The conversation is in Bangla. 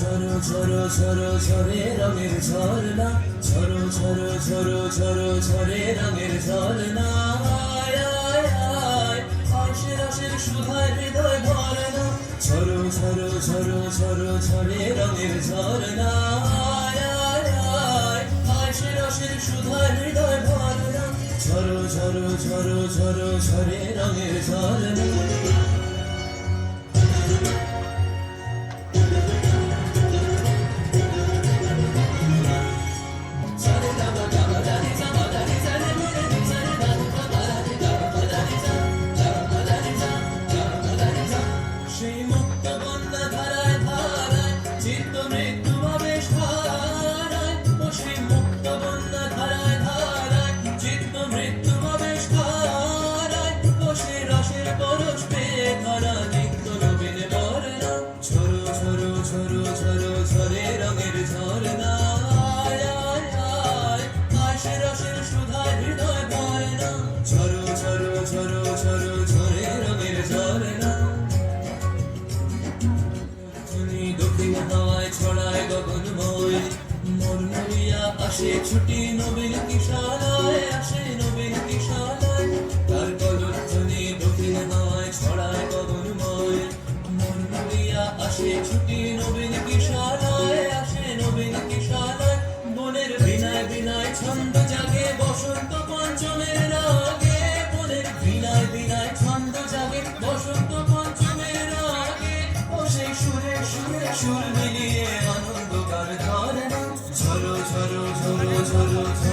ঝরো ঝরো ঝরো ঝরে রঙের ঝরনা ঝরো ঝরো ঝরো ঝরো ঝরে রঙের ঝরনা সুধায় হৃদয় ভরনা ঝরো ঝরো ঝরো ঝরো ঝরে রঙের ঝরনা সুধায় হৃদয় ভরনা ঝরো ঝরো ঝরো ঝরো ঝরে রঙের ঝরনা ঝরো ঝরো হৃদয় ভরনা ঝরো আসে ছুটি নবীন কিশালায় আসে আসে ছন্দ জাগে, বসন্ত পঞ্চমের ও সেই সুরে সুর মিলিয়ে আনন্দ কার ঝরো ঝরো ঝরো ঝরো ঝরো।